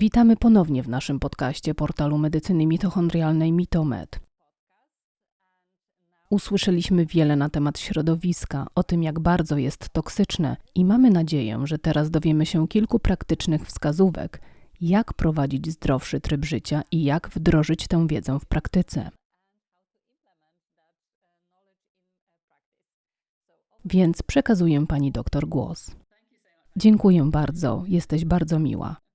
Witamy ponownie w naszym podcaście portalu medycyny mitochondrialnej Mitomed. Usłyszeliśmy wiele na temat środowiska, o tym jak bardzo jest toksyczne i mamy nadzieję, że teraz dowiemy się kilku praktycznych wskazówek, jak prowadzić zdrowszy tryb życia i jak wdrożyć tę wiedzę w praktyce. Więc przekazuję pani doktor głos. Dziękuję bardzo, jesteś bardzo miła.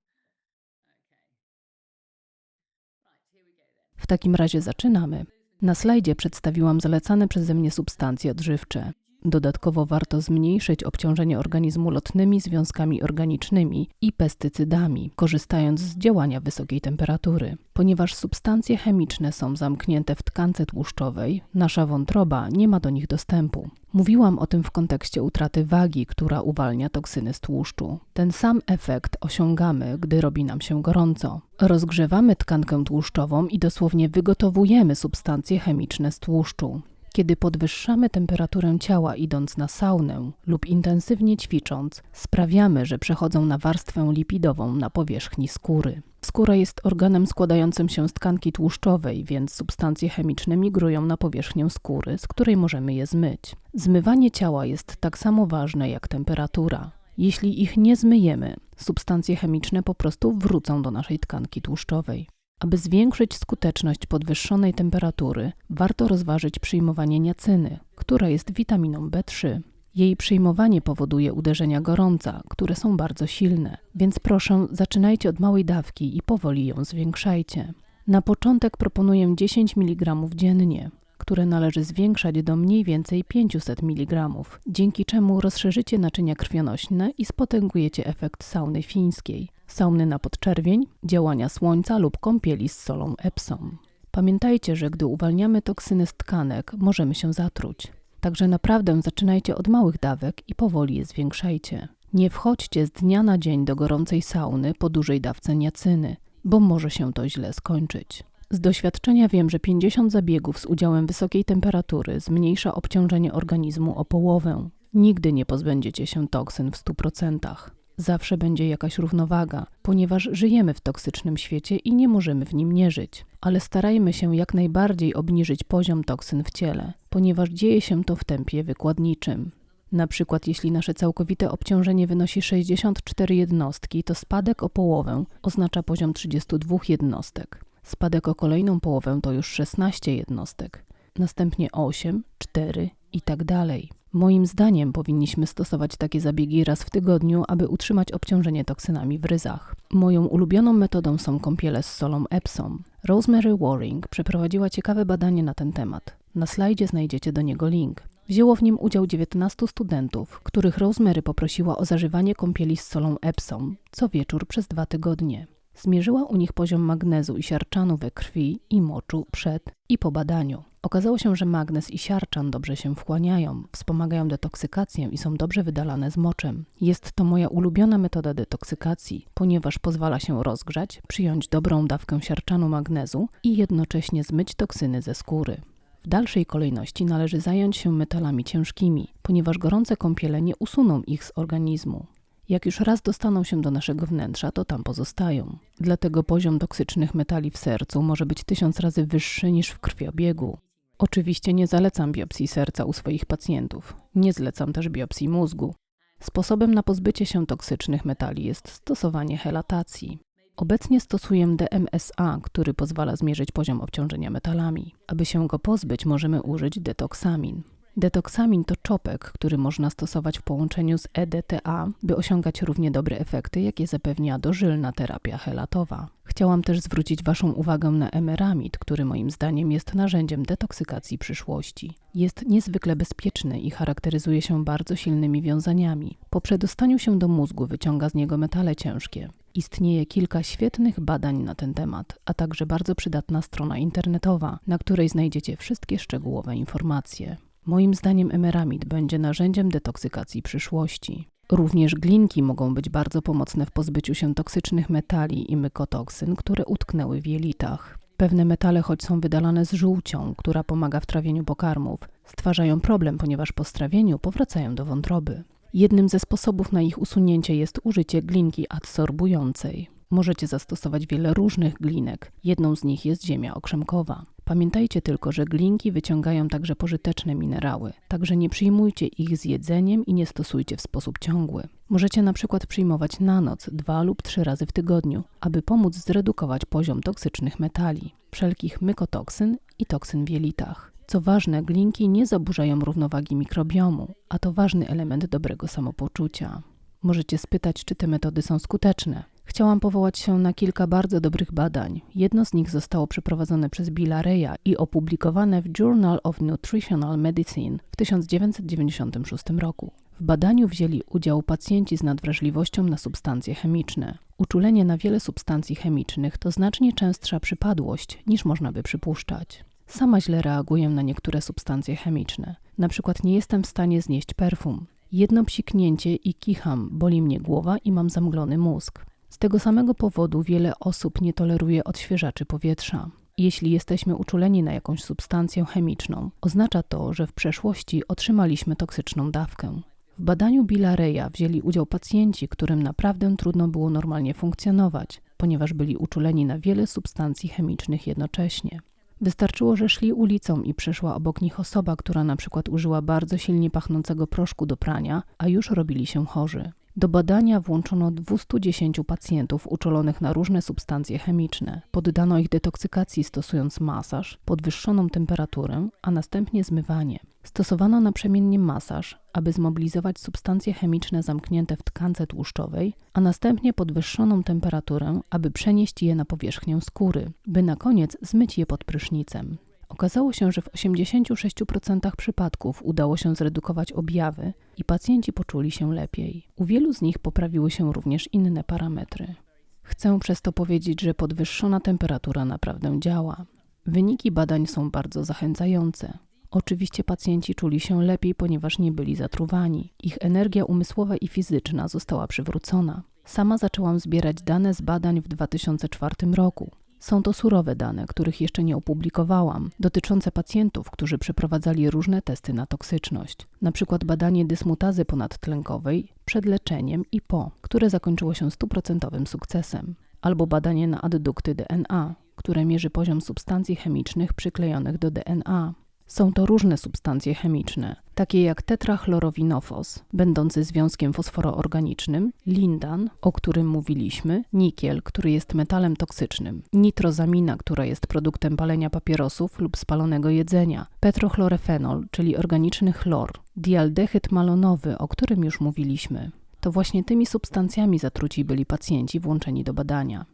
W takim razie zaczynamy. Na slajdzie przedstawiłam zalecane przeze mnie substancje odżywcze. Dodatkowo warto zmniejszyć obciążenie organizmu lotnymi związkami organicznymi i pestycydami, korzystając z działania wysokiej temperatury. Ponieważ substancje chemiczne są zamknięte w tkance tłuszczowej, nasza wątroba nie ma do nich dostępu. Mówiłam o tym w kontekście utraty wagi, która uwalnia toksyny z tłuszczu. Ten sam efekt osiągamy, gdy robi nam się gorąco. Rozgrzewamy tkankę tłuszczową i dosłownie wygotowujemy substancje chemiczne z tłuszczu. Kiedy podwyższamy temperaturę ciała idąc na saunę lub intensywnie ćwicząc, sprawiamy, że przechodzą na warstwę lipidową na powierzchni skóry. Skóra jest organem składającym się z tkanki tłuszczowej, więc substancje chemiczne migrują na powierzchnię skóry, z której możemy je zmyć. Zmywanie ciała jest tak samo ważne jak temperatura. Jeśli ich nie zmyjemy, substancje chemiczne po prostu wrócą do naszej tkanki tłuszczowej. Aby zwiększyć skuteczność podwyższonej temperatury, warto rozważyć przyjmowanie niacyny, która jest witaminą B3. Jej przyjmowanie powoduje uderzenia gorąca, które są bardzo silne, więc proszę zaczynajcie od małej dawki i powoli ją zwiększajcie. Na początek proponuję 10 mg dziennie, które należy zwiększać do mniej więcej 500 mg, dzięki czemu rozszerzycie naczynia krwionośne i spotęgujecie efekt sauny fińskiej, sauny na podczerwień, działania słońca lub kąpieli z solą Epsom. Pamiętajcie, że gdy uwalniamy toksyny z tkanek, możemy się zatruć. Także naprawdę zaczynajcie od małych dawek i powoli je zwiększajcie. Nie wchodźcie z dnia na dzień do gorącej sauny po dużej dawce niacyny, bo może się to źle skończyć. Z doświadczenia wiem, że 50 zabiegów z udziałem wysokiej temperatury zmniejsza obciążenie organizmu o połowę. Nigdy nie pozbędziecie się toksyn w 100%. Zawsze będzie jakaś równowaga, ponieważ żyjemy w toksycznym świecie i nie możemy w nim nie żyć. Ale starajmy się jak najbardziej obniżyć poziom toksyn w ciele, ponieważ dzieje się to w tempie wykładniczym. Na przykład jeśli nasze całkowite obciążenie wynosi 64 jednostki, to spadek o połowę oznacza poziom 32 jednostek. Spadek o kolejną połowę to już 16 jednostek, następnie 8, 4 i tak dalej. Moim zdaniem powinniśmy stosować takie zabiegi raz w tygodniu, aby utrzymać obciążenie toksynami w ryzach. Moją ulubioną metodą są kąpiele z solą Epsom. Rosemary Waring przeprowadziła ciekawe badanie na ten temat. Na slajdzie znajdziecie do niego link. Wzięło w nim udział 19 studentów, których Rosemary poprosiła o zażywanie kąpieli z solą Epsom co wieczór przez dwa tygodnie. Zmierzyła u nich poziom magnezu i siarczanu we krwi i moczu przed i po badaniu. Okazało się, że magnez i siarczan dobrze się wchłaniają, wspomagają detoksykację i są dobrze wydalane z moczem. Jest to moja ulubiona metoda detoksykacji, ponieważ pozwala się rozgrzać, przyjąć dobrą dawkę siarczanu magnezu i jednocześnie zmyć toksyny ze skóry. W dalszej kolejności należy zająć się metalami ciężkimi, ponieważ gorące kąpiele nie usuną ich z organizmu. Jak już raz dostaną się do naszego wnętrza, to tam pozostają. Dlatego poziom toksycznych metali w sercu może być tysiąc razy wyższy niż w krwiobiegu. Oczywiście nie zalecam biopsji serca u swoich pacjentów. Nie zlecam też biopsji mózgu. Sposobem na pozbycie się toksycznych metali jest stosowanie helatacji. Obecnie stosuję DMSA, który pozwala zmierzyć poziom obciążenia metalami. Aby się go pozbyć, możemy użyć detoksamin. Detoksamin to czopek, który można stosować w połączeniu z EDTA, by osiągać równie dobre efekty, jakie zapewnia dożylna terapia helatowa. Chciałam też zwrócić Waszą uwagę na emeramid, który moim zdaniem jest narzędziem detoksykacji przyszłości. Jest niezwykle bezpieczny i charakteryzuje się bardzo silnymi wiązaniami. Po przedostaniu się do mózgu wyciąga z niego metale ciężkie. Istnieje kilka świetnych badań na ten temat, a także bardzo przydatna strona internetowa, na której znajdziecie wszystkie szczegółowe informacje. Moim zdaniem emeramid będzie narzędziem detoksykacji przyszłości. Również glinki mogą być bardzo pomocne w pozbyciu się toksycznych metali i mykotoksyn, które utknęły w jelitach. Pewne metale, choć są wydalane z żółcią, która pomaga w trawieniu pokarmów, stwarzają problem, ponieważ po strawieniu powracają do wątroby. Jednym ze sposobów na ich usunięcie jest użycie glinki adsorbującej. Możecie zastosować wiele różnych glinek. Jedną z nich jest ziemia okrzemkowa. Pamiętajcie tylko, że glinki wyciągają także pożyteczne minerały, także nie przyjmujcie ich z jedzeniem i nie stosujcie w sposób ciągły. Możecie na przykład przyjmować na noc dwa lub trzy razy w tygodniu, aby pomóc zredukować poziom toksycznych metali, wszelkich mykotoksyn i toksyn w jelitach. Co ważne, glinki nie zaburzają równowagi mikrobiomu, a to ważny element dobrego samopoczucia. Możecie spytać, czy te metody są skuteczne. Chciałam powołać się na kilka bardzo dobrych badań. Jedno z nich zostało przeprowadzone przez Billa Reya i opublikowane w Journal of Nutritional Medicine w 1996 roku. W badaniu wzięli udział pacjenci z nadwrażliwością na substancje chemiczne. Uczulenie na wiele substancji chemicznych to znacznie częstsza przypadłość niż można by przypuszczać. Sama źle reaguję na niektóre substancje chemiczne. Na przykład nie jestem w stanie znieść perfum. Jedno psiknięcie i kicham, boli mnie głowa i mam zamglony mózg. Z tego samego powodu wiele osób nie toleruje odświeżaczy powietrza. Jeśli jesteśmy uczuleni na jakąś substancję chemiczną, oznacza to, że w przeszłości otrzymaliśmy toksyczną dawkę. W badaniu Billa wzięli udział pacjenci, którym naprawdę trudno było normalnie funkcjonować, ponieważ byli uczuleni na wiele substancji chemicznych jednocześnie. Wystarczyło, że szli ulicą i przeszła obok nich osoba, która na przykład użyła bardzo silnie pachnącego proszku do prania, a już robili się chorzy. Do badania włączono 210 pacjentów uczulonych na różne substancje chemiczne. Poddano ich detoksykacji stosując masaż, podwyższoną temperaturę, a następnie zmywanie. Stosowano naprzemiennie masaż, aby zmobilizować substancje chemiczne zamknięte w tkance tłuszczowej, a następnie podwyższoną temperaturę, aby przenieść je na powierzchnię skóry, by na koniec zmyć je pod prysznicem. Okazało się, że w 86% przypadków udało się zredukować objawy i pacjenci poczuli się lepiej. U wielu z nich poprawiły się również inne parametry. Chcę przez to powiedzieć, że podwyższona temperatura naprawdę działa. Wyniki badań są bardzo zachęcające. Oczywiście pacjenci czuli się lepiej, ponieważ nie byli zatruwani. Ich energia umysłowa i fizyczna została przywrócona. Sama zaczęłam zbierać dane z badań w 2004 roku. Są to surowe dane, których jeszcze nie opublikowałam, dotyczące pacjentów, którzy przeprowadzali różne testy na toksyczność, przykład badanie dysmutazy ponadtlenkowej przed leczeniem i po, które zakończyło się stuprocentowym sukcesem, albo badanie na addukty DNA, które mierzy poziom substancji chemicznych przyklejonych do DNA. Są to różne substancje chemiczne, takie jak tetrachlorowinofos, będący związkiem fosforoorganicznym, lindan, o którym mówiliśmy, nikiel, który jest metalem toksycznym, nitrozamina, która jest produktem palenia papierosów lub spalonego jedzenia, petrochlorefenol, czyli organiczny chlor, dialdehyd malonowy, o którym już mówiliśmy. To właśnie tymi substancjami zatruci byli pacjenci włączeni do badania.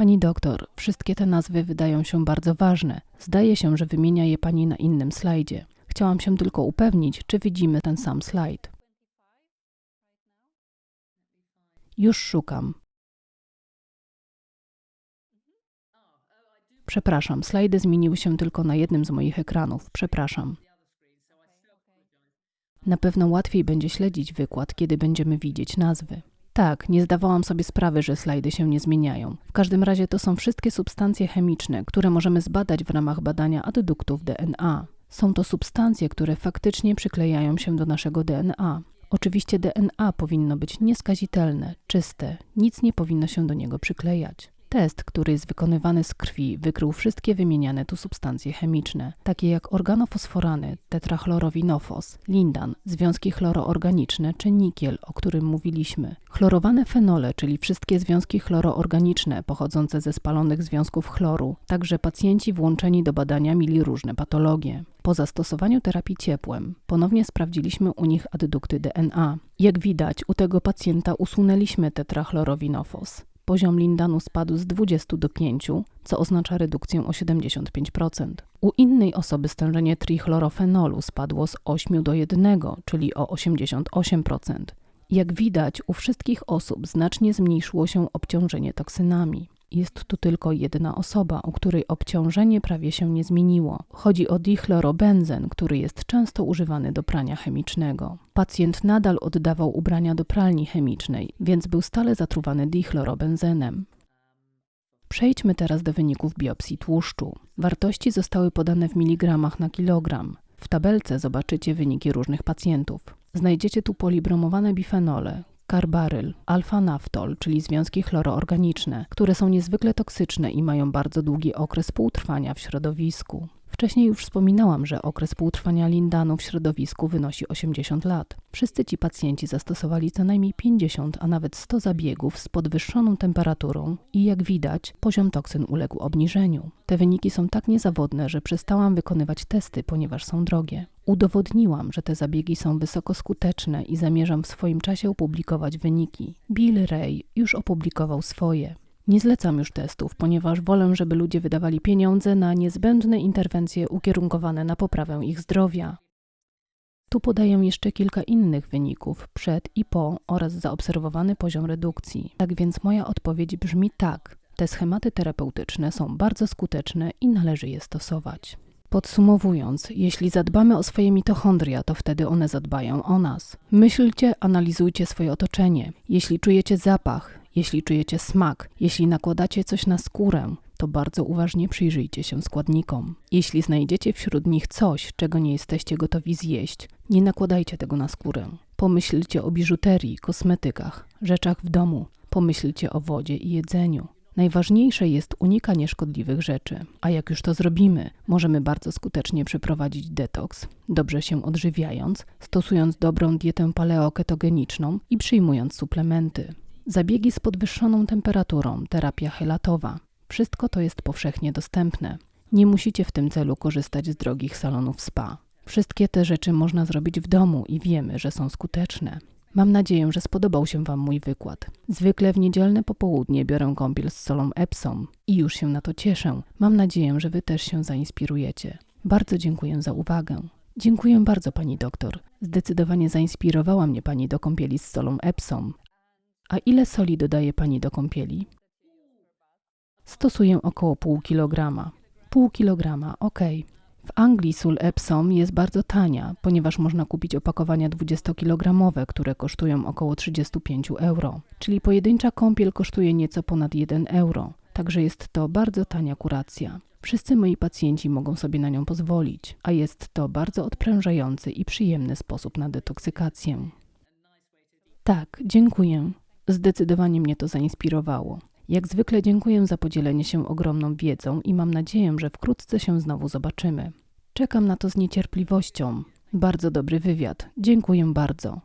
Pani doktor, wszystkie te nazwy wydają się bardzo ważne. Zdaje się, że wymienia je pani na innym slajdzie. Chciałam się tylko upewnić, czy widzimy ten sam slajd. Już szukam. Przepraszam, slajdy zmieniły się tylko na jednym z moich ekranów. Przepraszam. Na pewno łatwiej będzie śledzić wykład, kiedy będziemy widzieć nazwy. Tak, nie zdawałam sobie sprawy, że slajdy się nie zmieniają. W każdym razie to są wszystkie substancje chemiczne, które możemy zbadać w ramach badania adduktów DNA. Są to substancje, które faktycznie przyklejają się do naszego DNA. Oczywiście DNA powinno być nieskazitelne, czyste, nic nie powinno się do niego przyklejać. Test, który jest wykonywany z krwi, wykrył wszystkie wymieniane tu substancje chemiczne, takie jak organofosforany, tetrachlorowinofos, lindan, związki chloroorganiczne czy nikiel, o którym mówiliśmy. Chlorowane fenole, czyli wszystkie związki chloroorganiczne pochodzące ze spalonych związków chloru. Także pacjenci włączeni do badania mieli różne patologie. Po zastosowaniu terapii ciepłem ponownie sprawdziliśmy u nich addukty DNA. Jak widać, u tego pacjenta usunęliśmy tetrachlorowinofos poziom lindanu spadł z 20 do 5, co oznacza redukcję o 75%. U innej osoby stężenie trichlorofenolu spadło z 8 do 1, czyli o 88%. Jak widać, u wszystkich osób znacznie zmniejszyło się obciążenie toksynami. Jest tu tylko jedna osoba, u której obciążenie prawie się nie zmieniło. Chodzi o dichlorobenzen, który jest często używany do prania chemicznego. Pacjent nadal oddawał ubrania do pralni chemicznej, więc był stale zatruwany dichlorobenzenem. Przejdźmy teraz do wyników biopsji tłuszczu. Wartości zostały podane w miligramach na kilogram. W tabelce zobaczycie wyniki różnych pacjentów. Znajdziecie tu polibromowane bifenole, carbaryl, alfa-naftol, czyli związki chloroorganiczne, które są niezwykle toksyczne i mają bardzo długi okres półtrwania w środowisku. Wcześniej już wspominałam, że okres półtrwania lindanu w środowisku wynosi 80 lat. Wszyscy ci pacjenci zastosowali co najmniej 50, a nawet 100 zabiegów z podwyższoną temperaturą i jak widać, poziom toksyn uległ obniżeniu. Te wyniki są tak niezawodne, że przestałam wykonywać testy, ponieważ są drogie. Udowodniłam, że te zabiegi są wysoko skuteczne i zamierzam w swoim czasie opublikować wyniki. Bill Ray już opublikował swoje. Nie zlecam już testów, ponieważ wolę, żeby ludzie wydawali pieniądze na niezbędne interwencje ukierunkowane na poprawę ich zdrowia. Tu podaję jeszcze kilka innych wyników przed i po oraz zaobserwowany poziom redukcji. Tak więc moja odpowiedź brzmi tak. Te schematy terapeutyczne są bardzo skuteczne i należy je stosować. Podsumowując, jeśli zadbamy o swoje mitochondria, to wtedy one zadbają o nas. Myślcie, analizujcie swoje otoczenie. Jeśli czujecie zapach, jeśli czujecie smak, jeśli nakładacie coś na skórę, to bardzo uważnie przyjrzyjcie się składnikom. Jeśli znajdziecie wśród nich coś, czego nie jesteście gotowi zjeść, nie nakładajcie tego na skórę. Pomyślcie o biżuterii, kosmetykach, rzeczach w domu. Pomyślcie o wodzie i jedzeniu. Najważniejsze jest unikanie szkodliwych rzeczy, a jak już to zrobimy, możemy bardzo skutecznie przeprowadzić detoks, dobrze się odżywiając, stosując dobrą dietę paleoketogeniczną i przyjmując suplementy. Zabiegi z podwyższoną temperaturą, terapia helatowa. Wszystko to jest powszechnie dostępne. Nie musicie w tym celu korzystać z drogich salonów spa. Wszystkie te rzeczy można zrobić w domu i wiemy, że są skuteczne. Mam nadzieję, że spodobał się Wam mój wykład. Zwykle w niedzielne popołudnie biorę kąpiel z solą Epsom i już się na to cieszę. Mam nadzieję, że Wy też się zainspirujecie. Bardzo dziękuję za uwagę. Dziękuję bardzo Pani doktor. Zdecydowanie zainspirowała mnie Pani do kąpieli z solą Epsom. A ile soli dodaje Pani do kąpieli? Stosuję około pół kilograma. Pół kilograma, ok. W Anglii sól Epsom jest bardzo tania, ponieważ można kupić opakowania 20-kilogramowe, które kosztują około 35 euro. Czyli pojedyncza kąpiel kosztuje nieco ponad 1 euro. Także jest to bardzo tania kuracja. Wszyscy moi pacjenci mogą sobie na nią pozwolić, a jest to bardzo odprężający i przyjemny sposób na detoksykację. Tak, dziękuję. Zdecydowanie mnie to zainspirowało. Jak zwykle dziękuję za podzielenie się ogromną wiedzą i mam nadzieję, że wkrótce się znowu zobaczymy. Czekam na to z niecierpliwością. Bardzo dobry wywiad. Dziękuję bardzo.